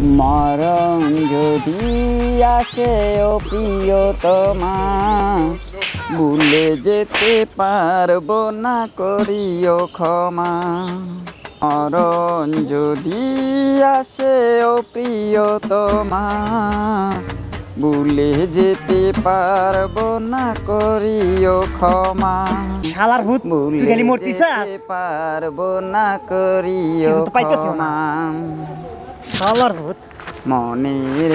মরণ যদি আসে ও প্রিয়তমা ভুলে যেতে পারব না করিও ক্ষমা। অরণ যদি আসে ও প্রিয়তমা ভুলে যেতে পারব না করিও ক্ষমা। শালার ভূত ভুলে যেতে পারব না করিও। ক্ষমা। শালার ভূত মনের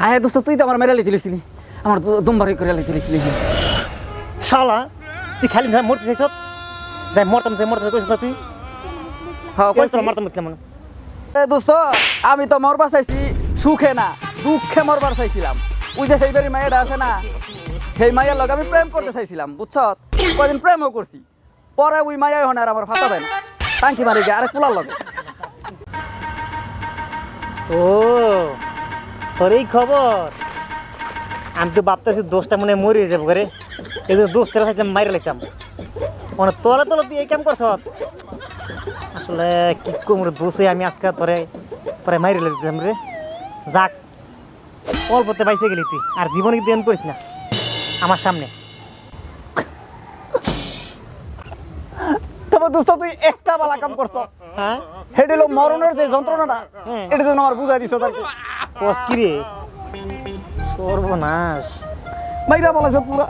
হায় দোস্ত তুই তো আমার মেরে লিখে আমার দুমবারি করে লিখে দিলিসলি শালা তুই খালি মরতে চাইছ যাই মরতাম যাই মরতে কইছ না তুই হ্যাঁ কইছ মরতাম কেমন এ দোস্ত আমি তো মরবার চাইছি সুখে না দুঃখে মরবার চাইছিলাম ওই যে সেইবারি মাইয়াটা আছে না সেই মাইয়ার লগে আমি প্রেম করতে চাইছিলাম বুঝছ কদিন প্রেমও করছি। পরে ওই মাইয়াই হনে আর আমার ফাতা দেয় না। টাঙ্কি মারি গিয়ে আরেক পোলার লগে। ও, তোর এই খবর? আমি তো ভাবতেছি দোষটা মনে মরে যাব করে এই দোষ তেরা থাকলে মাইরে লাগতাম মানে তোরা তোরা তুই এই কাম করছ? আসলে কি কম রে, দোষে আমি আজকে তোরে পরে মাইরে লাগতাম রে। যাক, অল্পতে বাইসে গেলি তুই। আর জীবনে কিন্তু এমন করিস না। আমার সামনে। তবে দোস্ত তুই একটা বালা কাম করছ। হ্যাঁ? হেডি হলো মরণের যে যন্ত্রণাটা হ্যাঁ। এটা জন্য আমার বুঝাই দিছ তার কি রে? সর্বনাশ। মাইরা বলেছে পুরা।